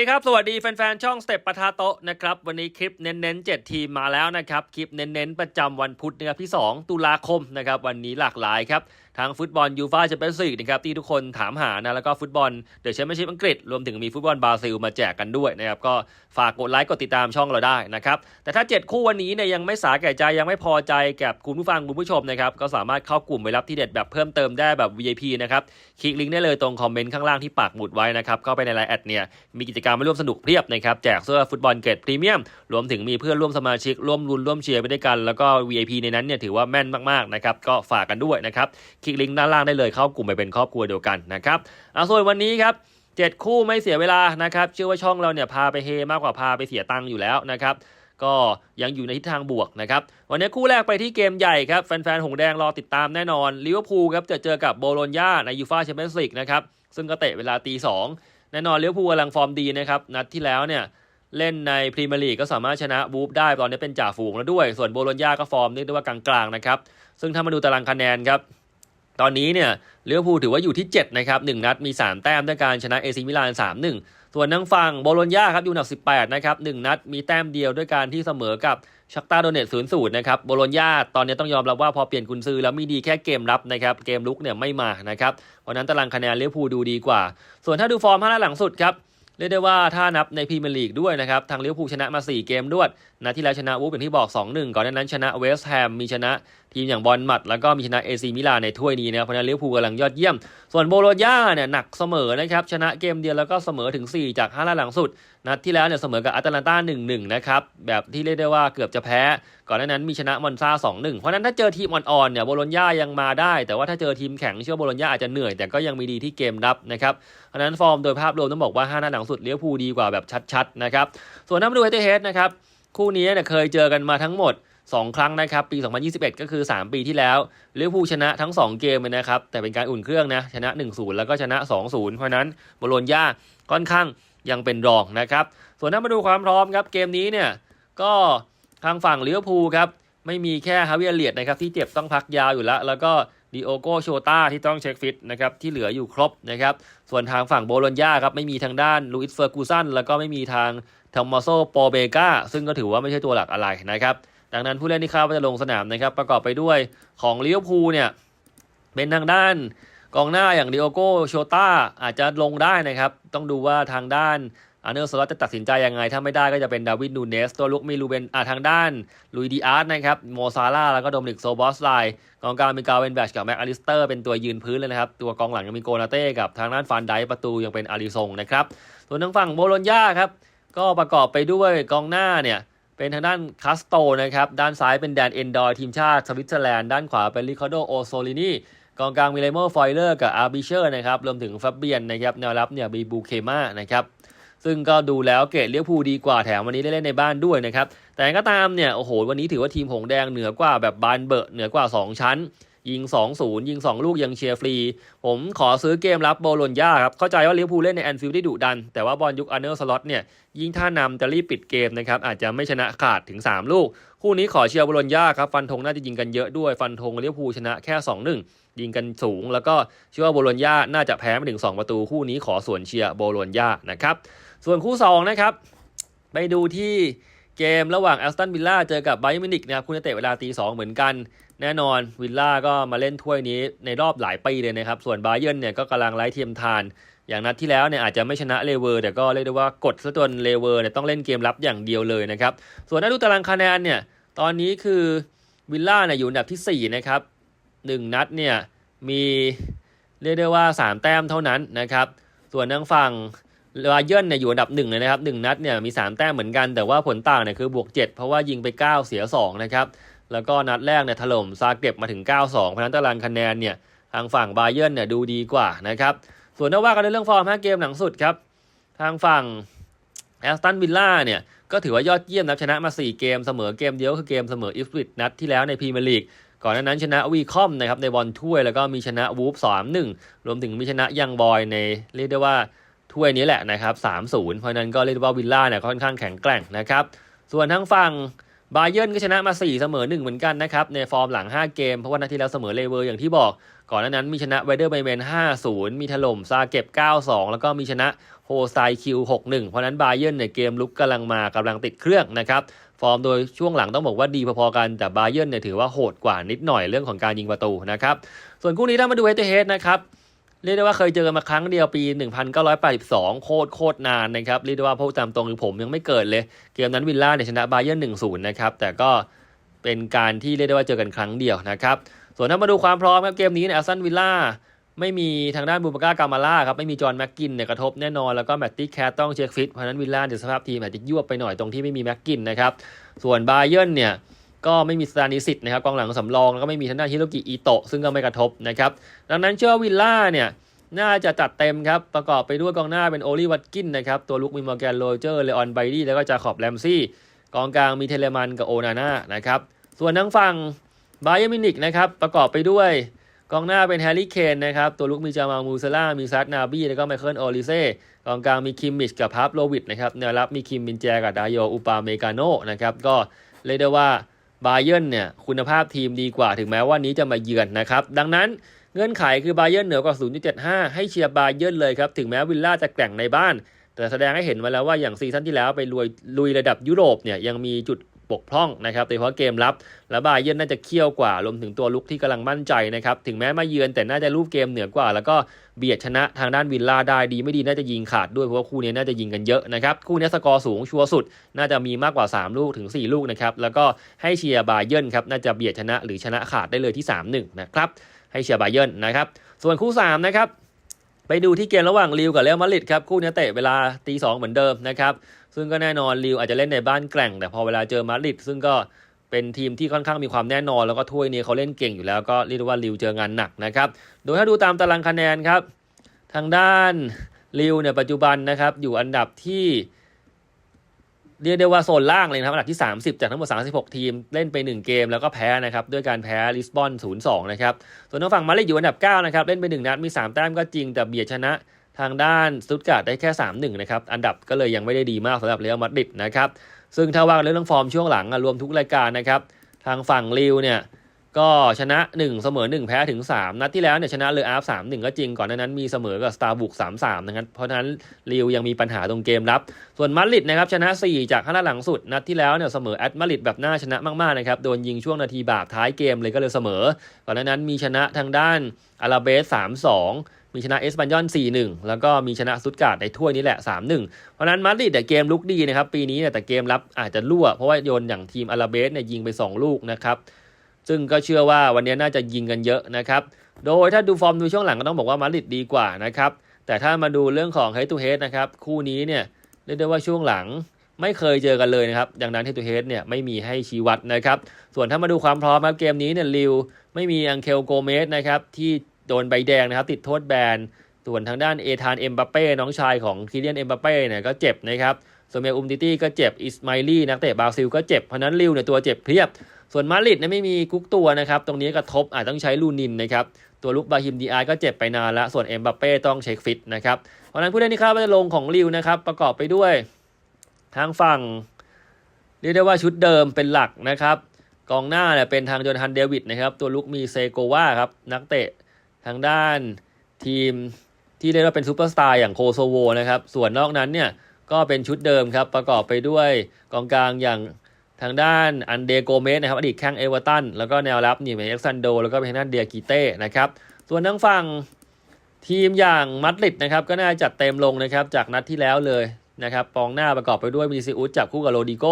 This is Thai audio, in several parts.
สวัสดีครับ สวัสดีแฟนๆ ช่องสเต็ปปะทาโตะนะครับ วันนี้คลิปเน้นๆ 7 ทีมมาแล้วนะครับ คลิปเน้นๆ ประจำวันพุธนะครับที่ 2 ตุลาคมนะครับ วันนี้หลากหลายครับ ทั้งฟุตบอลยูฟ่าแชมเปี้ยนส์ลีกนะครับที่ทุกคนถามหานะแล้วก็ฟุตบอลเดอะแชมเปี้ยนชิพอังกฤษรวมถึงมีฟุตบอลบราซิลมาแจกกันด้วยนะครับก็ฝากกดไลค์กดติดตามช่องเราได้นะครับแต่ถ้า 7 คู่วันนี้เนี่ยยังไม่สาแก่ใจยังไม่พอใจกับคุณผู้ฟังคุณผู้ชมนะครับก็สามารถเข้ากลุ่มไปรับที่เด็ดแบบเพิ่มเติมได้แบบ VIP นะครับคลิกลิงก์ได้เลยตรงคอมเมนต์ข้างล่างที่ปักหมุดไว้นะครับเข้าไปในไลน์แอดเนี่ยมีกิจกรรมมาร่วมสนุกเพียบนะครับแจกเสื้อฟุตบอลเกรดพรีเมียมรวมถึงมีเพื่อนร่วมสมาชิกร่วมรุนร่วมเชียร์ไปด้วยกัน แล้วก็ VIP ในนั้นเนี่ยถือว่าแม่นมากๆนะครับก็ฝากกันด้วยนะครับลิกลิงก์ด้านล่างได้เลยเข้ากลุ่มไปเป็นครอบครัวเดียวกันนะครับเอาส่วนวันนี้ครับเจ็ดคู่ไม่เสียเวลานะครับเชื่อว่าช่องเราเนี่ยพาไปเฮมากกว่าพาไปเสียตังค์อยู่แล้วนะครับก็ยังอยู่ในทิศทางบวกนะครับ วันนี้คู่แรกไปที่เกมใหญ่ครับ แฟนๆ หงแดงรอติดตามแน่นอนลิเวอร์พูลครับจะเจอกับโบโลญญาในยูฟาแชมเปี้ยนส์ลีกนะครับ ซึ่งก็เตะเวลาตีสองแน่นอนลิเวอร์พูลกำลังฟอร์มดีนะครับ นัดที่แล้วเนี่ย เล่นในพรีเมียร์ลีกก็สามารถชนะบูฟได้ตอนนี้เป็นจ่าฝูงแล้วด้วย ส่วนโบโลญญาก็ฟอร์มเรียกได้ว่ากลางๆนะครับซึ่งถ้ามาดูตารางคะแนนครับ ตอนนี้เนี่ยเลิเวอร์พูลถือว่าอยู่ที่ 7 นะครับ 1 นัดมี 3 แต้มด้วยการชนะเอซิมิลาน 3-1 ส่วนทางฝั่งโบโลญญาครับอยู่อันดับ 18 นะครับ 1 นัดมีแต้มเดียวด้วยการที่เสมอกับชักตาโดเนต0-0นย์สูตรนะครับโบโลญญาตอนนี้ต้องยอมรับว่าพอเปลี่ยนกุนซือแล้วมีดีแค่เกมรับนะครับ เกมลุกเนี่ยไม่มานะครับเพราะนั้นตารางคะแนนเลิเวอร์พูลดูดีกว่า ส่วนถ้าดูฟอร์มห้านัดหลังสุดครับเรียกได้ว่าถ้านับในพรีเมียร์ลีกด้วยนะครับทางเลิเวอร์พูลชนะมา 4 เกมรวดนัดที่แล้วชนะวูฟอย่างที่บอก 2-1 ก่อนนั้นชนะเวสต์แฮมมีชนะทีมอย่างบอลมัด แล้วก็มีชนะเอซีมิลานในถ้วยนี้นะครับเพราะนั้นลิเวอร์พูลกำลังยอดเยี่ยม ส่วนโบโลญาเนี่ยหนักเสมอนะครับชนะเกมเดียวแล้วก็เสมอถึง 4 จาก5นัดหลังสุด นัดที่แล้วเนี่ยเสมอกับอัตแลนตา1-1 นะครับแบบที่เรียกได้ว่าเกือบจะแพ้ ก่อนหน้านั้นมีชนะมอนซา2-1 เพราะนั้นถ้าเจอทีมอ่อนๆเนี่ยโบโลญายังมาได้ แต่ว่าถ้าเจอทีมแข็งเชื่อโบโลญาอาจจะเหนื่อยแต่ก็ยังมีดีที่เกมรับนะครับเพราะนั้นฟอร์มโดยภาพรวมต้องบอกว่า5นัดหลังสุดลิเวอร์พูลดีกว่าแบบชัดๆนะครับส่วนถ้ามาดูเฮดเฮดนะครับ คู่นี้เนี่ยเคยเจอกันมาทั้งหมด 2 ครั้งนะครับ ปี 2021 ก็คือ 3 ปีที่แล้วลิเวอร์พูลชนะทั้ง 2 เกมเลยนะครับ แต่เป็นการอุ่นเครื่องนะ ชนะ 1-0 แล้วก็ชนะ 2-0 เพราะนั้นโบโลญญาค่อนข้างยังเป็นรองนะครับ ส่วนถ้ามาดูความพร้อมครับ เกมนี้เนี่ยก็ทางฝั่งลิเวอร์พูลครับไม่มีแค่ฮาวิเอเลียดนะครับที่เจ็บต้องพักยาวอยู่แล้ว แล้วก็ดิโอโกโชตาที่ต้องเช็คฟิตนะครับที่เหลืออยู่ครบนะครับส่วนทางฝั่งโบโลญญาครับไม่มีทางด้านลูอิสเฟอร์กูสันแล้วก็ไม่มีทาง ทอมโซโปเบกาซึ่งก็ถือว่าไม่ใช่ตัวหลักอะไรนะครับ ดังนั้นผู้เล่นที่คาดว่าจะลงสนามนะครับ ประกอบไปด้วยของลิเวอร์พูลเนี่ย เป็นทางด้านกองหน้าอย่างดิโอโกโชตาอาจจะลงได้นะครับ ต้องดูว่าทางด้านอาร์เนอร์สล็อตจะตัดสินใจยังไง ถ้าไม่ได้ก็จะเป็นดาวิดนูเนส ตัวลุกมีลูเบนอ่าทางด้านลุยดีอาร์ตนะครับโมซาร่าแล้วก็โดมินิกโซบอสไลกองกลางมีกาเวนแบชกับแม็กอลิสเตอร์เป็นตัวยืนพื้นเลยนะครับ ตัวกองหลังยังมีโกนาเต้กับทางด้านฟานไดประตูยังเป็นอาริซงนะครับส่วนทางฝั่งโบโลญญาครับ ก็ประกอบไปด้วยกองหน้าเนี่ยเป็นทางด้านคาสโตนะครับ ด้านซ้ายเป็นแดนเอนดอร์ทีมชาติสวิตเซอร์แลนด์ ด้านขวาเป็นริคาร์โดโอโซลินีกองกลางมีเลโมฟอยเลอร์กับอาร์บิเชอร์นะครับ รวมถึงฟับเบียนนะครับ แนวรับเนี่ยมีบูเคมานะครับ ซึ่งก็ดูแล้วเกรดเลี้ยวภูลดีกว่าแถมวันนี้ได้เล่นในบ้านด้วยนะครับ แต่ก็ตามเนี่ย โอ้โห วันนี้ถือว่าทีมหงแดงเหนือกว่าแบบบานเบอะเหนือกว่า 2 ชั้นยิง 2-0 ยิง 2 ลูกยังเชียร์ฟรี ผมขอซื้อเกมรับโบโลญญาครับ เข้าใจว่าลิเวอร์พูลเล่นในแอนฟิลด์ที่ดุดัน แต่ว่าบอลยุคอันเนอร์สล็อตเนี่ย ยิงท่านำจะรีบปิดเกมนะครับ อาจจะไม่ชนะขาดถึง 3 ลูก คู่นี้ขอเชียร์โบโลญญาครับ ฟันธงน่าจะยิงกันเยอะด้วย ฟันธงลิเวอร์พูลชนะแค่ 2-1 ยิงกันสูง แล้วก็เชื่อว่าโบโลญญาน่าจะแพ้ไม่ถึง 2 ประตู คู่นี้ขอส่วนเชียร์โบโลญญานะครับ ส่วนคู่2นะครับ ไปดูที่ เกมระหว่างแอสตันวิลล่าเจอกับไบรมินิกนะครับคู่นี้เตะเวลาตีสองเหมือนกัน แน่นอนวิลล่าก็มาเล่นถ้วยนี้ในรอบหลายปีเลยนะครับ ส่วนไบเยิร์นเนี่ยก็กำลังไร้เทียมทาน อย่างนัดที่แล้วเนี่ยอาจจะไม่ชนะเลเวอร์ แต่ก็เรียกได้ว่ากดซะจนเลเวอร์เนี่ยต้องเล่นเกมรับอย่างเดียวเลยนะครับ ส่วนถ้าดูตารางคะแนนเนี่ยตอนนี้คือวิลล่าเนี่ยอยู่อันดับที่4นะครับ1นัดเนี่ยมีเรียกได้ว่า 3 แต้มเท่านั้นนะครับ ส่วนทางฝั่ง บาเยิร์นเนี่ยอยู่อันดับหนึ่งเลยนะครับหนึ่งนัดเนี่ยมี 3 แต้มเหมือนกันแต่ว่าผลต่างเนี่ยคือบวก 7 เพราะว่ายิงไป 9 เสีย 2 นะครับ แล้วก็นัดแรกเนี่ยถล่มซาเก็บมาถึง 9-2 เพราะนั้นตารางคะแนนเนี่ยทางฝั่งบาเยิร์นเนี่ยดูดีกว่านะครับ ส่วนถ้าว่ากันในเรื่องฟอร์ม5เกมหลังสุดครับ ทางฝั่งแอสตันวิลล่าเนี่ยก็ถือว่ายอดเยี่ยมนะชนะมา 4 เกมเสมอเกมเดียวคือเกมเสมออิฟริตนัดที่แล้วในพรีเมียร์ลีกก่อนหน้านั้นชนะวีคอมนะครับในบอลถ้วยแล้วก็มีชนะวูฟสามหนึ่งรวมถึงมีชนะยังบอยในเรียกได้ว่า ถ้วยนี้แหละนะครับ3-0เพราะนั้นก็เรียกว่าวิลล่าเนี่ยค่อนข้างแข็งแกร่งนะครับ ส่วนทั้งฝั่งบาเยิร์นก็ชนะมา 4 เสมอ 1 เหมือนกันนะครับ ในฟอร์มหลัง 5 เกม เพราะว่านัดที่แล้วเสมอเลเวอร์อย่างที่บอก ก่อนหน้านั้นมีชนะไวเดอร์ไบเมน 5-0 มีถล่มซาเก็บ 9-2 แล้วก็มีชนะโฮไซคิว 6-1 เพราะนั้นบาเยิร์นเนี่ยเกมลุกกำลังมากำลังติดเครื่องนะครับ ฟอร์มโดยช่วงหลังต้องบอกว่าดีพอๆกัน แต่บาเยิร์นเนี่ยถือว่าโหดกว่านิดหน่อยเรื่องของการยิงประตูนะครับ ส่วนคู่นี้ถ้ามาดูเฮดเฮดนะครับ เรียกได้ว่าเคยเจอกันมาครั้งเดียวปี 1982 โคตรโคตรนานนะครับเรียกได้ว่าพูดตามตรงคือผมยังไม่เกิดเลย เกมนั้นวิลล่าเนี่ยชนะบาเยิร์น1-0 นะครับ แต่ก็เป็นการที่เรียกได้ว่าเจอกันครั้งเดียวนะครับ ส่วนถ้ามาดูความพร้อมครับเกมนี้เนี่ยแอสตันวิลล่าไม่มีทางด้านบูบาก้ากามาล่าครับ ไม่มีจอห์นแม็กกินเนี่ยกระทบแน่นอน แล้วก็แมตตี้แคทต้องเช็คฟิตเพราะฉะนั้นวิลล่าเดี๋ยวสภาพทีมอาจจะยวบไปหน่อยตรงที่ไม่มีแม็กกินนะครับ ส่วนบาเยิร์นเนี่ย ก็ไม่มีสตานิสิตนะครับกองหลังสำรองแล้วก็ไม่มีทางด้านฮิโรกิอิโตะซึ่งก็ไม่กระทบนะครับดังนั้นเชื่อวิลล่าเนี่ยน่าจะจัดเต็มครับ ประกอบไปด้วยกองหน้าเป็นโอลิวัตกินนะครับตัวลุกมีมอร์แกนโรเจอร์เลออนไบดี้แล้วก็จาขอบแรมซี่กองกลางมีเทเลมันกับโอนาน่านะครับส่วนทางฝั่งบาเยอมินิกนะครับประกอบไปด้วยกองหน้าเป็นแฮร์รี่เคนนะครับตัวลุกมีจามามูซาล่ามีซัดนาบี้แล้วก็ไมเคิลโอลิเซ่กองกลางมีคิมมิชกับพับโลวิดนะครับแนวรับมีคิมมินแจกับดายโยอุปาเมกาโนนะครับก็เรียกได้ว่า บาเยิร์นเนี่ยคุณภาพทีมดีกว่าถึงแม้ว่านี้จะมาเยือนนะครับ ดังนั้นเงื่อนไขคือบาเยิร์นเหนือกว่า 0.75 ให้เชียร์บาเยิร์นเลยครับ ถึงแม้วิลล่าจะแกร่งในบ้าน แต่แสดงให้เห็นมาแล้วว่าอย่างซีซั่นที่แล้วไปลุยลุยระดับยุโรปเนี่ยยังมีจุด บกพร่องนะครับโดยเฉพาะเกมรับ และบาเยนน่าจะเคี่ยวกว่ารวมถึงตัวลุกที่กำลังมั่นใจนะครับถึงแม้มาเยือนแต่น่าจะรูปเกมเหนือกว่า แล้วก็เบียดชนะทางด้านวิลล่าได้ดีไม่ดีน่าจะยิงขาดด้วยเพราะว่าคู่นี้น่าจะยิงกันเยอะนะครับคู่นี้สกอร์สูงชัวร์สุด น่าจะมีมากกว่า 3 ลูกถึง 4 ลูกนะครับแล้วก็ให้เชียร์บาเยนครับน่าจะเบียดชนะหรือชนะขาดได้เลยที่ 3-1 นะครับให้เชียร์บาเยนนะครับส่วนคู่3นะครับไปดูที่เกมระหว่างลิวกับเรอัลมาดริดครับคู่นี้เตะเวลาตีสองเหมือนเดิมนะครับ ซึ่งก็แน่นอนลิวอาจจะเล่นในบ้านแกร่ง แต่พอเวลาเจอมาดริดซึ่งก็เป็นทีมที่ค่อนข้างมีความแน่นอน แล้วก็ถ้วยนี้เขาเล่นเก่งอยู่แล้วก็เรียกว่าลิวเจองานหนักนะครับ โดยถ้าดูตามตารางคะแนนครับ ทางด้านลิวเนี่ยปัจจุบันนะครับอยู่อันดับที่เรียกได้ว่าโซนล่างเลยนะครับอันดับที่ 30 จากทั้งหมด 36 ทีมเล่นไป 1 เกมแล้วก็แพ้นะครับด้วยการแพ้ลิสบอน 0-2 นะครับ ส่วนทางฝั่งมาเลยอยู่อันดับ 9 นะครับ เล่นไป 1 นัดมี 3 แต้มก็จริงแต่เบียดชนะ ทางด้านสตุตการ์ดได้แค่ 3-1 นะครับ อันดับก็เลยยังไม่ได้ดีมากสำหรับเรอัลมาดริดนะครับ ซึ่งถ้าว่าเรื่องฟอร์มช่วงหลังรวมทุกรายการนะครับ ทางฝั่งลิวเนี่ยก็ชนะ 1 เสมอ 1 แพ้ถึง 3 นัดที่แล้วเนี่ยชนะเลออาร์ฟสามหนึ่งก็จริงก่อนหน้านั้นมีเสมอกับสตาร์บุกสามสามนะครับเพราะนั้นลิวยังมีปัญหาตรงเกมรับ ส่วนมาดริดนะครับชนะ 4 จากข้างหน้าหลังสุด นัดที่แล้วเนี่ยเสมอแอตมาดริดแบบน่าชนะมากๆนะครับโดนยิงช่วงนาทีบาปท้ายเกมเลยก็เลยเสมอก่อนหน้านั้นมีชนะทางด้านอาราเบส3-2มี มีชนะเอสปันยอน 4-1 แล้วก็มีชนะสตุตการ์ดในถ้วยนี้แหละ 3-1 เพราะนั้นมาดริดแต่เกมลุกดีนะครับ ปีนี้เนี่ยแต่เกมรับอาจจะรั่ว เพราะว่าโยนอย่างทีมอาราเบสเนี่ยยิงไป 2 ลูกนะครับ ซึ่งก็เชื่อว่าวันนี้น่าจะยิงกันเยอะนะครับ โดยถ้าดูฟอร์มดูช่วงหลังก็ต้องบอกว่ามาดริดดีกว่านะครับ แต่ถ้ามาดูเรื่องของ head to head นะครับ คู่นี้เนี่ยเรียกได้ว่าช่วงหลังไม่เคยเจอกันเลยนะครับ ดังนั้น head to head เนี่ยไม่มีให้ชี้วัดนะครับ ส่วนถ้ามาดูความพร้อมครับเกมนี้เนี่ยลิวไม่มีอังเคลโกเมสนะครับที่ โดนใบแดงนะครับ ติดโทษแบน ส่วนทางด้านเอธานเอ็มบัปเป้น้องชายของคิเลียนเอ็มบัปเป้เนี่ยก็เจ็บนะครับส่วนเมลอุมติตี้ก็เจ็บอิสมาลี่นักเตะบราซิลก็เจ็บเพราะนั้นลิวเนี่ยตัวเจ็บเพียบ ส่วนมาริดเนี่ยไม่มีกุ๊กตัวนะครับตรงนี้กระทบอาจต้องใช้ลูนินนะครับตัวลุกบาฮิมดีอาร์ก็เจ็บไปนานล้วส่วนเอ็มบัปเป้ต้องเช็คฟิตนะครับเพราะฉะนั้นผู้เล่นที่คาดว่าจะลงของลิวนะครับประกอบไปด้วยทางฝั่งเรียกได้ว่าชุดเดิมเป็นหลักนะครับกองหน้าเนี่ยเป็นทางโจนฮันเดวิดนะครับตัวลุกมีเซโกวาครับนักเตะ ทางด้านทีมที่เรียกว่าเป็นซูเปอร์สตาร์อย่างโคโซโวนะครับ ส่วนนอกนั้นเนี่ยก็เป็นชุดเดิมครับ ประกอบไปด้วยกองกลางอย่างทางด้านอันเดโกเมสนะครับอดีตแข้งเอเวอร์ตันแล้วก็แนวรับนี่เป็นเอ็กซันโด แล้วก็เป็นทางด้านเดียกิเต้นะครับ ส่วนทางฝั่งทีมอย่างมัดริดนะครับก็น่าจัดเต็มลงนะครับจากนัดที่แล้วเลยนะครับปองหน้าประกอบไปด้วยมีซิอุสจับคู่กับโรดิโก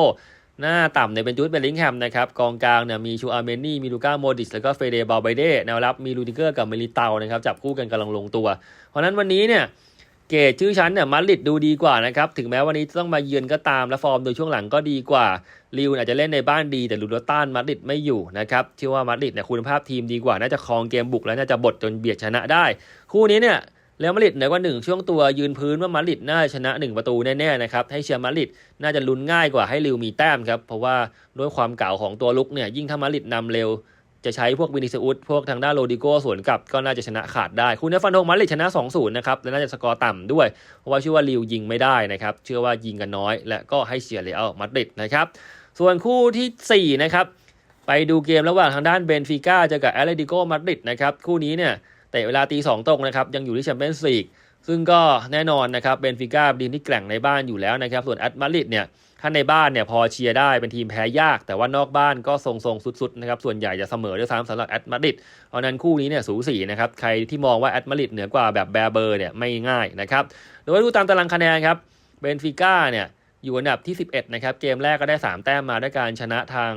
หน้าต่ำเนี่ยเป็นจูดเบลลิงแฮมนะครับกองกลางเนี่ยมีชูอาร์เมนี่มีลูก้าโมดิสแล้วก็เฟเดบาลไบเดแนวรับมีลูดิเกอร์กับเมลิเตานะครับจับคู่กันกำลังลงตัว เพราะนั้นวันนี้เนี่ยเกรดชื่อชั้นเนี่ยมาดริดดูดีกว่านะครับถึงแม้วันนี้ต้องมาเยือนก็ตามและฟอร์มโดยช่วงหลังก็ดีกว่าลิวอาจจะเล่นในบ้านดีแต่ลูโดต้านมาดริดไม่อยู่นะครับเชื่อว่ามาดริดเนี่ยคุณภาพทีมดีกว่าน่าจะครองเกมบุกและน่าจะบดจนเบียดชนะได้ คู่นี้เนี่ย แล้วมาดริดเหนือกว่าหนึ่งช่วงตัวยืนพื้นว่ามาดริดน่าชนะ 1 ประตูแน่ๆนะครับให้เชียร์มาดริดน่าจะลุ้นง่ายกว่าให้ลิวมีแต้มครับเพราะว่าด้วยความเก่าของตัวลุกเนี่ยยิ่งถ้ามาดริดนำเร็ว จะใช้พวกวินิซิอุสพวกทางด้านโรดิโกสวนกลับก็น่าจะชนะขาดได้ คุณเนฟันโดมาดริดชนะ 2-0 นะครับและน่าจะสกอร์ต่ำด้วย เพราะว่าเชื่อว่าลิวยิงไม่ได้นะครับเชื่อว่ายิงกันน้อย และก็ให้เชียร์เรอัลมาดริดนะครับส่วนคู่ทีสี่4นะครับไปดูเกมระหว่างทางด้านเบนฟิก้าเจอกับแอตเลติโกมาดริดนะครับคู่นี้เนี่ย เตะเวลาตีสองตรงนะครับยังอยู่ที่แชมเปี้ยนส์ลีกซึ่งก็แน่นอนนะครับเบนฟิก้าเป็นทีมที่แกร่งในบ้านอยู่แล้วนะครับ ส่วนแอตมาริดเนี่ยถ้าในบ้านเนี่ยพอเชียร์ได้เป็นทีมแพ้ยาก แต่ว่านอกบ้านก็ทรงๆ สุดๆนะครับส่วนใหญ่จะเสมอด้วยซ้ำสำหรับแอตมาริดเพราะนั้นคู่นี้เนี่ยสูสีนะครับใครที่มองว่าแอตมาริดเหนือกว่าแบบแบร์เบอร์เนี่ยไม่ง่ายนะครับโดยดูตามตารางคะแนนครับเบนฟิก้าเนี่ยอยู่อันดับที่ 11นะครับเกมแรกก็ได้ 3 แต้มมาด้วยการชนะทาง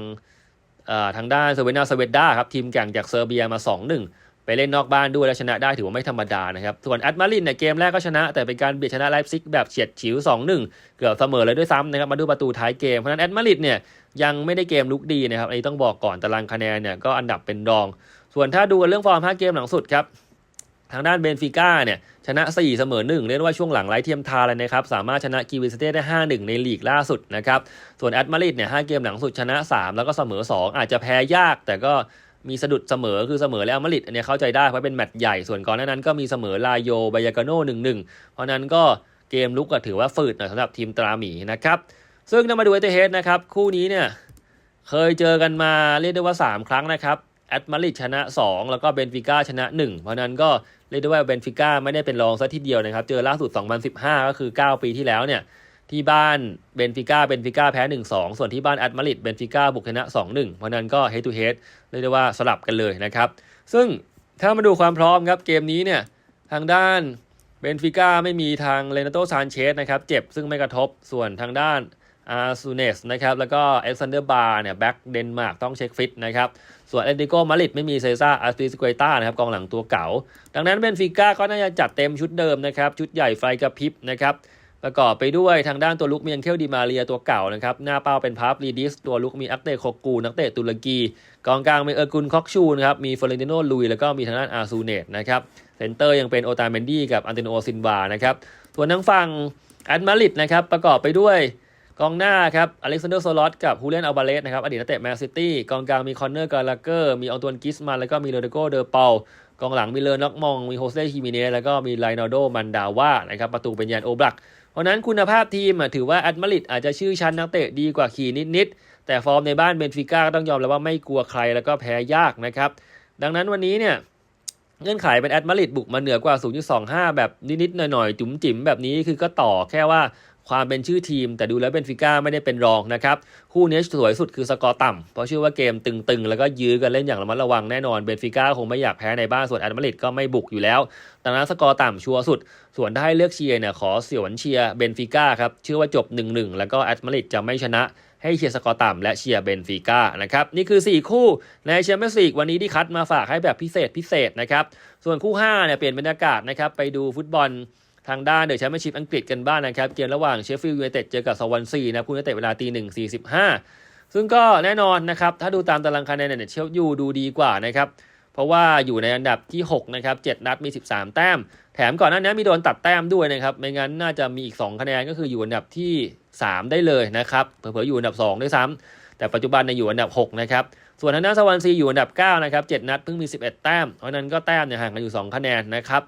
ทางด้านเซเวนาเซเวด้าครับทีมแข่งจากเซอร์เบียมา 2-1 ไปเล่นนอกบ้านด้วยแล้วชนะได้ถือว่าไม่ธรรมดานะครับ ส่วนแอตมารินเนี่ยเกมแรกก็ชนะ แต่เป็นการเบียดชนะไลฟ์ซิกแบบเฉียดฉิว 2-1 เกือบเสมอเลยด้วยซ้ำนะครับมาดูประตูท้ายเกม เพราะฉะนั้นแอตมาริดเนี่ยยังไม่ได้เกมลุกดีนะครับอันนี้ต้องบอกก่อนตารางคะแนนเนี่ยก็อันดับเป็นรอง ส่วนถ้าดูกันเรื่องฟอร์ม5เกมหลังสุดครับทางด้านเบนฟิก้าเนี่ยชนะ 4 เสมอ 1 เรียกว่าช่วงหลังไร้เทียมทาเลยนะครับ สามารถชนะกีวิสเต้ได้ 5-1 ในลีกล่าสุดนะครับ ส่วนแอตมาริดเนี่ย5เกมหลังสุดชนะ 3 แล้วก็เสมอ 2 อาจจะแพ้ยากแต่ก็ มีสะดุดเสมอคือเสมอแล้วมาริดอันเนี้ยเข้าใจได้เพราะเป็นแมตช์ใหญ่ส่วนก่อนหน้านั้นก็มีเสมอลาโยบายากาโน่1-1เพราะนั้นก็เกมลุกก็ถือว่าฝืดหน่อยสำหรับทีมตราหมีนะครับซึ่งถ้ามาดูเอเตเฮดนะครับคู่นี้เนี่ยเคยเจอกันมาเรียกได้ว่า 3 ครั้งนะครับแอตมาริดชนะ 2 แล้วก็เบนฟิก้าชนะ 1 เพราะนั้นก็เรียกได้ว่าเบนฟิก้าไม่ได้เป็นรองซะทีเดียวนะครับ เจอล่าสุด 2015 ก็คือ 9 ปีที่แล้วเนี่ย ที่บ้านเบนฟิก้าเบนฟิก้าแพ้ 1-2 ส่วนที่บ้านแอตมาริดเบนฟิก้าบุกชนะ 2-1 เพราะนั้นก็เฮดทูเฮดเรียกได้ว่าสลับกันเลยนะครับ ซึ่งถ้ามาดูความพร้อมครับเกมนี้เนี่ยทางด้านเบนฟิก้าไม่มีทางเลนาโตซานเชสนะครับเจ็บซึ่งไม่กระทบส่วนทางด้านอาร์ซูเนสนะครับแล้วก็เอ z ซนเดอร์บาร์เนี่ยแบ็กเดนมาร์กต้องเช็คฟิตนะครับส่วนแอนติโกมาริดไม่มีเซซ่าอาร์ติสเกต้านะครับกองหลังตัวเก่า ดังนั้นเบนฟิก้าก็น่าจะจัดเต็มชุดเดิมนะครับชุดใหญ่ไฟกระพริบนะครับ ประกอบไปด้วยทางด้านตัวลุกมีอันเคลดีมาเรียตัวเก่านะครับ หน้าเป้าเป็นพาร์ฟลีดิส ตัวลุกมีอักเตโคกูนักเตะตุรกี กองกลางมีเออร์กุนคอกชูนะครับ มีเฟอร์เรนติโนลุย แล้วก็มีทางด้านอาร์ซูเนตนะครับเซนเตอร์ยังเป็นโอตาเมนดี้กับอันเตโนซินวานะครับส่วนทางฝั่งแอดมาริดนะครับประกอบไปด้วยกองหน้าครับอเล็กซานเดอร์โซลอตกับฮูเลนอัลบาเลสนะครับอดีตนักเตะแมนซิตี้กองกลางมีคอนเนอร์กาลาเกอร์มีอองตวนกิสมันแล้วก็มีโรดิโกเดอเปากองหลังมีเลอร์น็อกมองมีโฮเต้ฮิมิเนสแล้วก็มีไลนาโดมันดาว่านะครับประตูเป็นยานโอบลัก เพราะนั้นคุณภาพทีมถือว่าแอตมาริดอาจจะชื่อชั้นนักเตะดีกว่าขีนิดๆ แต่ฟอร์มในบ้านเบนฟิก้าก็ต้องยอมแล้วว่าไม่กลัวใครแล้วก็แพ้ยากนะครับ ดังนั้นวันนี้เนี่ยเงื่อนไขเป็นแอตมาริดบุกมาเหนือกว่า 0.25 แบบนิดๆหน่อยๆ จุ๋มจิ๋มแบบนี้คือก็ต่อแค่ว่า ความเป็นชื่อทีม แต่ดูแล้วเบนฟิก้าไม่ได้เป็นรองนะครับ คู่นี้สวยสุดคือสกอร์ต่ำเพราะเชื่อว่าเกมตึงๆ แล้วก็ยื้อกันเล่นอย่างระมัดระวังแน่นอนเบนฟิก้าคงไม่อยากแพ้ในบ้านส่วนแอตมาริดก็ไม่บุกอยู่แล้วดังนั้นสกอร์ต่ำชัวร์สุด ส่วนถ้าให้เลือกเชียร์เนี่ยขอเสี่วนเชียร์เบนฟิก้าครับเชื่อว่าจบ 1-1 แล้วก็แอตมาริดจะไม่ชนะให้เชียร์สกอร์ต่ำและเชียร์เบนฟิก้านะครับนี่คือ 4 คู่ในแชมเปี้ยนส์ลีกวันนี้ที่คัดมาฝากให้แบบพิเศษพิเศษนะครับส่วนคู่5เนี่ยเปลี่ยนบรรยากาศนะครับไปดูฟุตบอล ทางด้านเดอะแชมเปี้ยนชิพอังกฤษกันบ้างนะครับ เกมระหว่างเชฟฟิลด์ยูไนเต็ดเจอกับสวอนซีนะคู่นี้เตะเวลาตีหนึ่งสี่สิบห้าซึ่งก็แน่นอนนะครับ ถ้าดูตามตารางคะแนนเนี่ยเชฟยูดูดีกว่านะครับ เพราะว่าอยู่ในอันดับที่ 6 นะครับ 7 นัดมี 13 แต้ม แถมก่อนหน้านี้มีโดนตัดแต้มด้วยนะครับ ไม่งั้นน่าจะมีอีก 2 คะแนนก็คืออยู่อันดับที่ 3 ได้เลยนะครับ เผลอๆอยู่อันดับ 2 ด้วยซ้ำแต่ปัจจุบันเนี่ยอยู่อันดับ 6 นะครับ ส่วนทางด้านสวรรค์ซีอยู่อันดับ 9 นะครับ 7 นัดเพิ่งมี 11 แต้ม เพราะนั้นก็แต้มเนี่ยห่างกันอยู่ 2 คะแนนนะครับ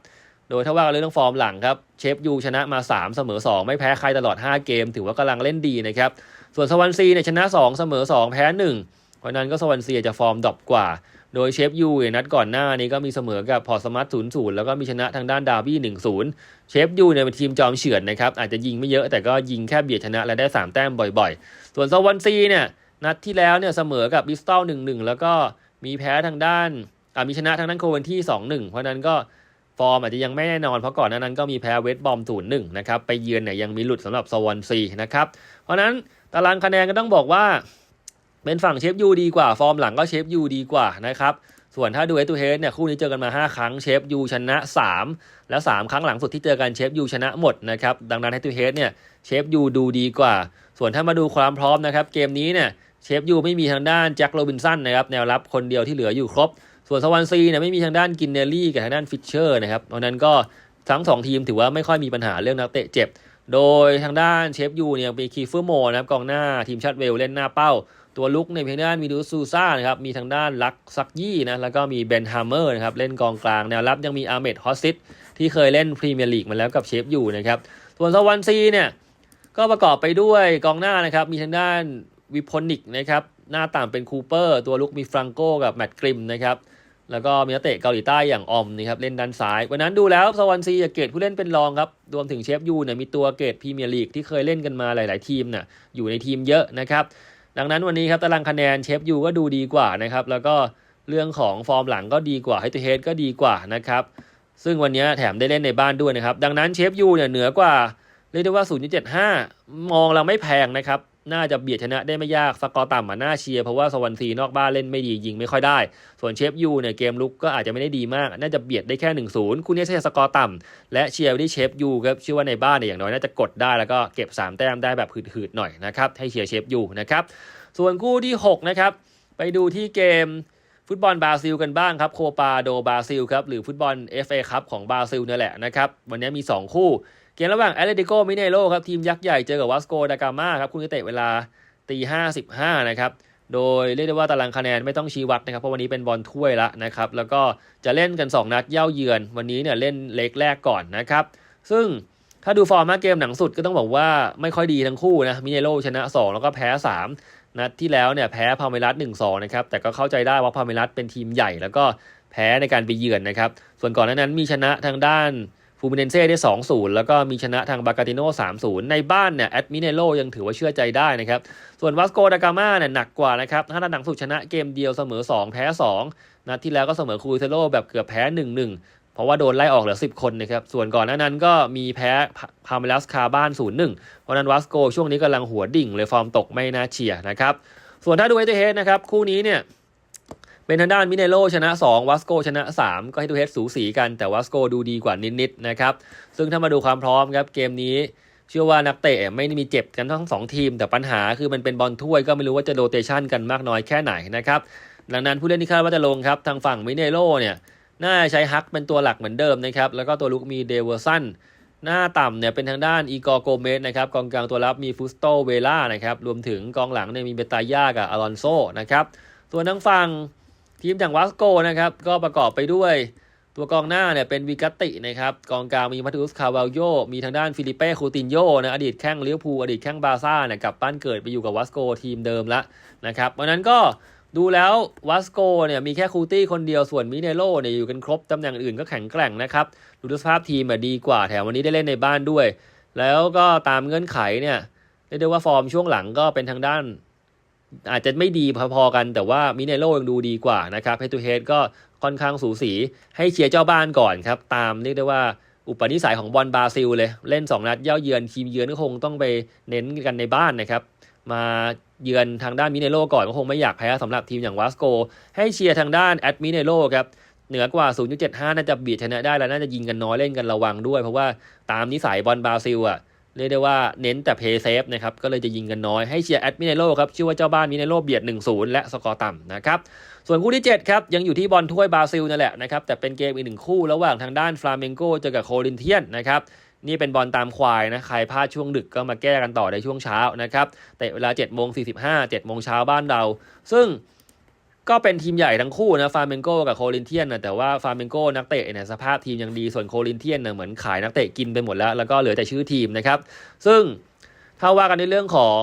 โดยถ้าว่ากันเรื่องฟอร์มหลังครับเชฟยูชนะมา 3 เสมอ 2 ไม่แพ้ใครตลอด 5 เกม ถือว่ากำลังเล่นดีนะครับ ส่วนสวรรค์ซีเนี่ยชนะ 2 เสมอ 2 แพ้ 1 เพราะนั้นก็สวรรค์ซีจะฟอร์มดรอปกว่า โดยเชฟยูเนี่ยนัดก่อนหน้านี้ก็มีเสมอกับพอร์ตสมาร์ท0 0แล้วก็มีชนะทางด้านดาร์บี้1 0เชฟยูเนี่ยเป็นทีมจอมเฉือนนะครับอาจจะยิงไม่เยอะแต่ก็ยิงแค่เบียดชนะและได้ 3 แต้มบ่อยๆ ส่วนสวอนซีเนี่ยนัดที่แล้วเนี่ยเสมอกับบิสตัล1 1แล้วก็มีแพ้ทางด้านอ่ามีชนะทางด้านโคเวนที่2 1เพราะนั้นก็ ฟอร์มอาจจะยังไม่แน่นอน เพราะก่อนหน้านั้นก็มีแพ้เวสต์บอม0 1นะครับไปเยือนเนี่ยยังมีหลุดสำหรับสวอนซีนะครับเพราะนั้นตารางคะแนนก็ต้องบอกว่า เป็นฝั่งเชฟยูดีกว่าฟอร์มหลังก็เชฟยูดีกว่านะครับส่วนถ้าดูเอตูเฮดเนี่ยคู่นี้เจอกันมา 5 ครั้งเชฟยูชนะ 3 แล้ว3ครั้งหลังสุดที่เจอกันเชฟยูชนะหมดนะครับดังนั้นเอตูเฮดเนี่ยเชฟยูดูดีกว่า ส่วนถ้ามาดูความพร้อมนะครับเกมนี้เนี่ยเชฟยูไม่มีทางด้านแจ็คโรบินสันนะครับแนวรับคนเดียวที่เหลืออยู่ครบ ส่วนสวอนซีเนี่ยไม่มีทางด้านกินเนลลี่กับทางด้านฟิชเชอร์นะครับเพราะนั้นก็ทั้งสองทีมถือว่าไม่ค่อยมีปัญหาเรื่องนักเตะเจ็บ โดยทางด้านเชฟยูเนี่ยมีคีเฟอร์โมนะครับกองหน้าทีมชาติเวลเล่นหน้าเป้า ตัวลุกในเพียงด้านมีดูซูซ่านะครับมีทางด้านลักซักยี่นะแล้วก็มีเบนฮามเมอร์นะครับเล่นกองกลางแนวรับยังมีอาร์เมดฮอสซิตที่เคยเล่นพรีเมียร์ลีกมาแล้วกับเชฟยูนะครับส่วนสวอนซีเนี่ยก็ประกอบไปด้วยกองหน้านะครับมีทางด้านวิพนิกนะครับหน้าต่ำเป็นคูเปอร์ ตัวลุกมีฟรังโกกับแมตต์กริมนะครับ แล้วก็มีนักเตะเกาหลีใต้อย่างออมนะครับเล่นด้านซ้าย วันนั้นดูแล้วสวอนซีเกรดผู้เล่นเป็นรองครับ รวมถึงเชฟยูเนี่ยมีตัวเกรดพรีเมียร์ลีกที่เคยเล่นกันมาหลาย ๆ ทีมน่ะอยู่ในทีมเยอะนะครับ ดังนั้นวันนี้ครับตารางคะแนนเชฟยูก็ดูดีกว่านะครับ แล้วก็เรื่องของฟอร์มหลังก็ดีกว่าไฮต์เฮดก็ดีกว่านะครับซึ่งวันนี้แถมได้เล่นในบ้านด้วยนะครับ ดังนั้นเชฟยูเนี่ยเหนือกว่าเรียกได้ว่า 0.75 มองเราไม่แพงนะครับ น่าจะเบียดชนะได้ไม่ยากสกอร์ต่ำมาน่าเชียร์เพราะว่าสวรรค์ซีนอกบ้านเล่นไม่ดียิงไม่ค่อยได้ ส่วนเชฟยูเนี่ยเกมลุกก็อาจจะไม่ได้ดีมาก น่าจะเบียดได้แค่1-0คู่นี้ใช้สกอร์ต่ำและเชียร์ที่เชฟยูครับเชื่อว่าในบ้านเนี่ยอย่างน้อยน่าจะกดได้แล้วก็เก็บ3แต้มได้แบบหืดๆหน่อยนะครับให้เชียร์เชฟยูนะครับส่วนคู่ที่6นะครับไปดูที่เกมฟุตบอลบราซิลกันบ้างครับโคปาโดบราซิลครับหรือฟุตบอล FA ครับของบราซิลนี่แหละนะครับวันนี้มี 2 คู่ เกมระหว่างแอตเลติโกมิเนโรครับทีมยักษ์ใหญ่เจอกับวัสโกดากามาครับคุณเตะเวลาตีห้าสิบห้านะครับโดยเรียกได้ว่าตารางคะแนนไม่ต้องชี้วัดนะครับเพราะวันนี้เป็นบอลถ้วยละนะครับแล้วก็จะเล่นกัน 2 นัดเย่าเยือน วันนี้เนี่ยเล่นเล็กแรกก่อนนะครับซึ่งถ้าดูฟอร์มมาเกมหนังสุดก็ต้องบอกว่าไม่ค่อยดีทั้งคู่นะมิเนโรชนะ 2 แล้วก็แพ้ 3 นัดที่แล้วเนี่ยแพ้พาเมรัส1-2นะครับแต่ก็เข้าใจได้ว่าพาเมรัสเป็นทีมใหญ่ แล้วก็แพ้ในการไปเยือนนะครับส่วนก่อนหน้านั้นมีชนะทางด้าน ฟูมิเนเซ่ได้ 2-0 แล้วก็มีชนะทางบากาติโน่3-0 ในบ้านเนี่ยแอดมิเนโลยังถือว่าเชื่อใจได้นะครับ ส่วนวัสโกดากามาเนี่ยหนักกว่านะครับถ้านัดหนังสุดชนะเกมเดียวเสมอ 2 แพ้ 2 นัดที่แล้วก็เสมอคูเทโลแบบเกือบแพ้ 1-1 เพราะว่าโดนไล่ออกเหลือ 10 คนนะครับ ส่วนก่อนหน้านั้นก็มีแพ้พาเมลัสคาบ้าน 0-1 เพราะนั้นวัสโกช่วงนี้กำลังหัวดิ่งเลยฟอร์มตกไม่น่าเชียร์นะครับ ส่วนถ้าดูเอเตเฮดนะครับคู่นี้เนี่ย เป็นทางด้านมิเนโลชนะ 2 วัสโกชนะ 3 ก็ให้ดูเฮดสูสีกันแต่วัสโกดูดีกว่านิดๆนะครับซึ่งถ้ามาดูความพร้อมครับเกมนี้เชื่อว่านักเตะไม่ได้มีเจ็บกันทั้งสองทีม แต่ปัญหาคือมันเป็นบอลถ้วยก็ไม่รู้ว่าจะโรเตชันกันมากน้อยแค่ไหนนะครับดังนั้นผู้เล่นที่คาดว่าจะลงครับทางฝั่งมิเนโลเนี่ยน่าใช้ฮักเป็นตัวหลักเหมือนเดิมนะครับแล้วก็ตัวลุกมีเดเวอร์สันหน้าต่ำเนี่ยเป็นทางด้านอีกอร์โกเมสนะครับกองกลางตัวรับมีฟุสโตเวล่านะครับรวมถึงกองหลังเนี่ยมีเบตายากับอลอนโซนะครับส่วนทางฝั่ง ทีมจากวัสโกนะครับก็ประกอบไปด้วยตัวกองหน้าเนี่ยเป็นวิกัตตินะครับกองกลางมีมาตุสคาวาลโยมีทางด้านฟิลิเป้คูตินโยนะอดีตแข้งเลิเวอร์พูอดีตแข้งบาร์ซ่าเนี่ยกลับบ้านเกิดไปอยู่กับวัสโกทีมเดิมละนะครับเพราะนั้นก็ดูแล้ววัสโกเนี่ยมีแค่คูตี้คนเดียวส่วนมิเนโลเนี่ยอยู่กันครบตำแหน่งอื่นก็แข็งแกร่งนะครับดูสภาพทีมอะดีกว่าแถมวันนี้ได้เล่นในบ้านด้วย แล้วก็ตามเงื่อนไขเนี่ยเรียกได้ว่าฟอร์มช่วงหลังก็เป็นทางด้าน อาจจะไม่ดีพอๆกันแต่ว่ามิเนโลยังดูดีกว่านะครับเฮตูเฮดก็ค่อนข้างสูสีให้เชียร์เจ้าบ้านก่อนครับ ตามเรียกได้ว่าอุปนิสัยของบอลบราซิลเลย เล่น 2 นัดเย่าเยือนทีมเยือนก็คงต้องไปเน้นกันในบ้านนะครับมาเยือนทางด้านมิเนโลก่อนก็คงไม่อยากแพ้สำหรับทีมอย่างวาสโก ให้เชียร์ทางด้านแอดมิเนโลครับเหนือกว่า 0.75 น่าจะบีดชนะได้แล้วน่าจะยิงกันน้อยเล่นกันระวังด้วย เพราะว่าตามนิสัยบอลบราซิลอะ เรียกได้ว่าเน้นแต่เพย์เซฟนะครับก็เลยจะยิงกันน้อยให้เชียร์แอดมิเนโลครับชื่อว่าเจ้าบ้านมิเนโลเบียด 1-0 และสกอร์ต่ำนะครับส่วนคู่ที่7ครับยังอยู่ที่บอลถ้วยบราซิลนั่นแหละนะครับแต่เป็นเกมอีกหนึ่งคู่ระหว่างทางด้านฟลาเมงโกเจอกับโคลินเทียนนะครับนี่เป็นบอลตามควายนะใครพลาดช่วงดึกก็มาแก้กันต่อในช่วงเช้านะครับเตะเวลา7โมง45 7โมงเช้าบ้านเรา ซึ่ง ก็เป็นทีมใหญ่ทั้งคู่นะฟาร์เมนโกกับโคลินเทียนนะแต่ว่าฟาร์เมนโกนักเตะเนี่ยสภาพทีมยังดีส่วนโคลินเทียนเนี่ยเหมือนขายนักเตะกินไปหมดแล้ว แล้วก็เหลือแต่ชื่อทีมนะครับ ซึ่งถ้าว่ากันในเรื่องของ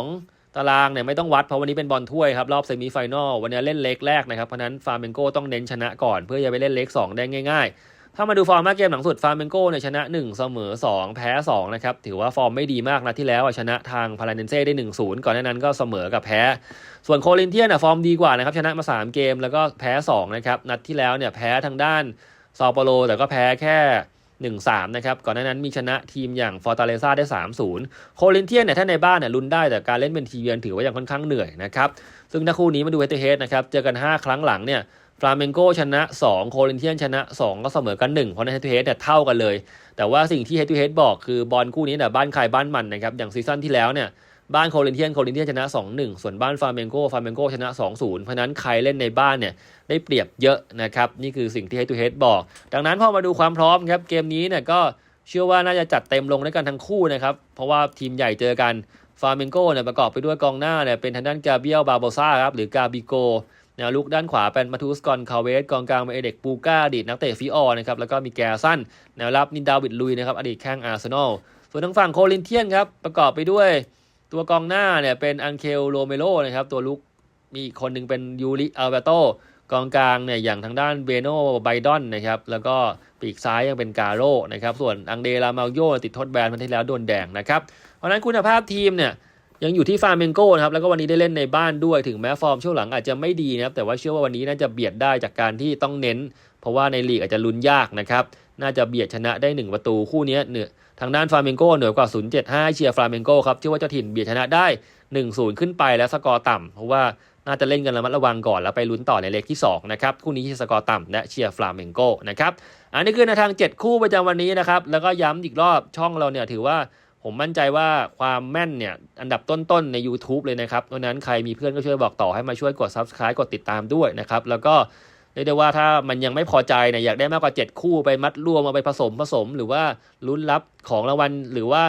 ตารางเนี่ยไม่ต้องวัดเพราะวันนี้เป็นบอลถ้วยครับ รอบเซมิไฟแนลวันนี้เล่นเล็กแรกนะครับ เพราะนั้นฟาร์เมนโกต้องเน้นชนะก่อน เพื่อจะไปเล่นเล็ก2ได้ง่าย ๆ ถ้ามาดูฟอร์มมาเกมหลังสุดฟาร์เมนโกเนี่ยชนะ 1 เสมอ 2 แพ้2นะครับถือว่าฟอร์มไม่ดีมากนะที่แล้วชนะทางพาราเนนเซ่ได้ 1-0 ก่อนหน้านั้นก็เสมอกับแพ้ ส่วนโคลินเทียนอะฟอร์มดีกว่านะครับชนะมา 3 เกมแล้วก็แพ้2นะครับนัดที่แล้วเนี่ยแพ้ทางด้านซาโปโลแต่ก็แพ้แค่1-3นะครับก่อนหน้านั้นมีชนะทีมอย่างฟอร์ตาเลซ่าได้ 3-0 โคลินเทียนเนี่ยถ้าในบ้านเนี่ยลุ้นได้แต่การเล่นเป็นทีมเยือนถือว่ายังค่อนข้างเหนื่อยนะครับซึ่งถ้าคู่นี้มาดูเฮดเฮดนะครับเจอกัน 5 ครั้งหลังเนี่ย ฟลาเมงโกชนะ 2 โคลินเทียนชนะ 2 ก็เสมอกัน 1 เพราะในเฮดเฮดเนี่ยเท่ากันเลย แต่ว่าสิ่งที่เฮด o เฮดบอกคือบอลคู่นี้เนี่ยบ้านใครบ้านมันนะครับ อย่างซีซั่นที่แล้วเนี่ยบ้านโคลินเทียนโคลินเทียนชนะ 2-1 ส่วนบ้านฟาร์เมงโกฟาร์เมงโกชนะ 2-0 เพราะนั้นใครเล่นในบ้านเนี่ยได้เปรียบเยอะนะครับ นี่คือสิ่งที่ Head to Head บอก ดังนั้นพอมาดูความพร้อมครับเกมนี้เนี่ยก็เชื่อว่าน่าจะจัดเต็มลงด้วยกันทั้งคู่นะครับ เพราะว่าทีมใหญ่เจอกันฟาร์เมงโกเนี่ยประกอบไปด้วยกองหน้าเนี่ยเป็นทางด้านกาเบียลบาโบซ่าครับหรือกาบิโก แนวลุกด้านขวาเป็นมาทูสกอนคาเวสกองกลางเป็นเอเด็กปูก้าอดีตนักเตะฟิออร์นะครับแล้วก็มีแกสันแนวรับนินดาวิดลุยนะครับอดีตแข้งอาร์เซนอลส่วนทางฝั่งโคลินเทียนครับประกอบไปด้วย ตัวกองหน้าเนี่ยเป็นอังเคลโรเมโรนะครับตัวลุกมีอีกคนหนึ่งเป็นยูริอัลเบโตกองกลางเนี่ยอย่างทางด้านเบโนไบดอนนะครับแล้วก็ปีกซ้ายยังเป็นกาโร่นะครับส่วนอังเดลามาโยติดทษแบนมันที่แล้วโดนแดงนะครับเพราะนั้นคุณภาพทีมเนี่ย ยังอยู่ที่ฟาร์เมนโกนะครับแล้วก็วันนี้ได้เล่นในบ้านด้วยถึงแม้ฟอร์มช่วงหลังอาจจะไม่ดีนะครับแต่ว่าเชื่อว่าวันนี้น่าจะเบียดได้จากการที่ต้องเน้น เพราะว่าในลีกอาจจะลุ้นยากนะครับน่าจะเบียดชนะได้ 1 ประตูคู่นี้เหนือทางด้านฟาร์เมนโก้เหนือกว่า 0.75 เชียร์ฟาร์เมนโก้ครับเชื่อว่าเจ้าถิ่นเบียดชนะได้ 1-0 ขึ้นไปแล้วสกอร์ต่ำเพราะว่าน่าจะเล่นกันระมัดระวังก่อนแล้วไปลุ้นต่อในเลกที่ 2 นะครับ คู่นี้ที่สกอร์ต่ำและเชียร์ฟลาเมงโกนะครับ อันนี้คือในทาง 7 คู่ประจำวันนี้นะครับ แล้วก็ย้ำอีกรอบช่องเราเนี่ยถือว่า ผมมั่นใจว่าความแม่นเนี่ย อันดับต้นๆใน YouTube เลยนะครับเพราะนั้นใครมีเพื่อนก็ช่วยบอกต่อให้มาช่วยกด Subscribe กดติดตามด้วยนะครับ แล้วก็เรียกได้ว่าถ้ามันยังไม่พอใจเนี่ยอยากได้มากกว่า 7 คู่ไปมัดรวมเอาไปผสมผสม หรือว่าลุ้นรับของรางวัลหรือว่า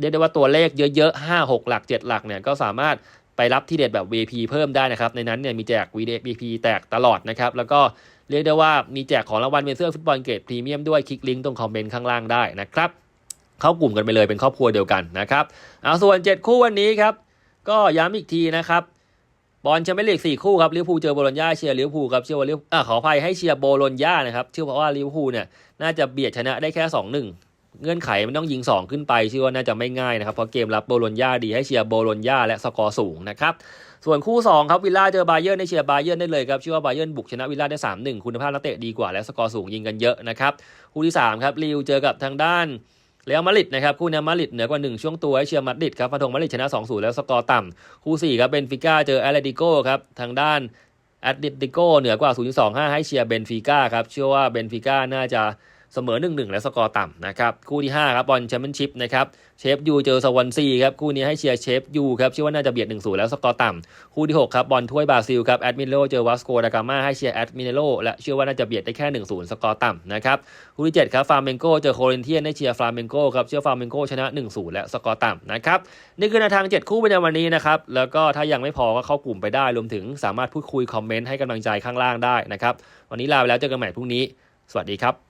เรียกได้ว่าตัวเลขเยอะๆ 5 6 หลัก 7 หลักเนี่ยก็สามารถไปรับที่เด็ดแบบ VP เพิ่มได้นะครับ ในนั้นเนี่ยมีแจก VP แตกตลอดนะครับ แล้วก็เรียกได้ว่ามีแจกของรางวัลเป็นเสื้อฟุตบอลเกรดพรีเมียมด้วยคลิกลิงก์ตรงคอมเมนต์ข้างล่างได้นะครับ เข้ากลุ่มกันไปเลยเป็นครอบครัวเดียวกันนะครับเอาส่วน 7 คู่วันนี้ครับ ก็ย้ำอีกทีนะครับบอลแชมเปี้ยนลีก4คู่ครับลิเวอร์พูลเจอโบโลญญาเชียร์ลิเวอร์พูลครับเชื่อว่าลิเวอร์อ่าขออภัยให้เชียร์โบโลญญานะครับเชื่อเพราะว่าลิเวอร์พูลเนี่ยน่าจะเบียดชนะได้แค่2-1เงื่อนไขมันต้องยิง 2 ขึ้นไปเชื่อว่าน่าจะไม่ง่ายนะครับเพราะเกมรับโบโลญญาดีให้เชียร์โบโลญญาและสกอร์สูงนะครับส่วนคู่ 2 ครับวิลล่าเจอบาเยิร์นในเชียร์บาเยิร์ได้เลยครับเชื่อว่าบาเยิร์บุกชนะวิลล่าได้3-1 คุณภาพนักเตะดีกว่าและสกอร์สูงยิงกันเยอะนะครับคู่ที่3ครับลิวเจอกับทางด้าน เรอัลมาดริดนะครับคู่นี้มาดริดเหนือกว่า 1 ช่วงตัวให้เชียร์มาดริดครับฟันธงมาดริดชนะ 2-0 แล้วสกอร์ต่ำคู่4ครับเบนฟิก้าเจอแอตเลติโกครับทางด้านแอตเลติโกเหนือกว่า 0.25 ให้เชียร์เบนฟิก้าครับเชื่อว่าเบนฟิก้าน่าจะ เสมอ1-1และสกอร์ต่ำนะครับคู่ที่5ครับบอลแชมเปี้ยนชิพนะครับเชฟยูเจอสวอนซีครับคู่นี้ให้เชียร์เชฟยูครับเชื่อว่าน่าจะเบียด1-0แล้วสกอร์ต่ำคู่ที่6ครับบอลถ้วยบราซิลครับแอดมิเนโลเจอวัสโกดากามาให้เชียร์แอดมิเนโลและเชื่อว่าน่าจะเบียดได้แค่1-0สกอร์ต่ำนะครับคู่ที่7ครับฟาร์เมนโกเจอโคเรนเทียนให้เชียร์ฟาร์เมนโกครับเชื่อฟาร์เมนโกชนะ1-0และสกอร์ต่ำนะครับนี่คือในวทาง 7 คู่ประจำวันนี้นะครับแล้วก็ถ้ายังไม่พอก็เข้ากลุ่มไปได้รวมถึงสามารถพูดคุยคอมเมนต์ให้กำลังใจข้างล่างได้นะครับวันนี้ลาไปแล้วเจอกันใหม่พรุ่งนี้ สวัสดีครับ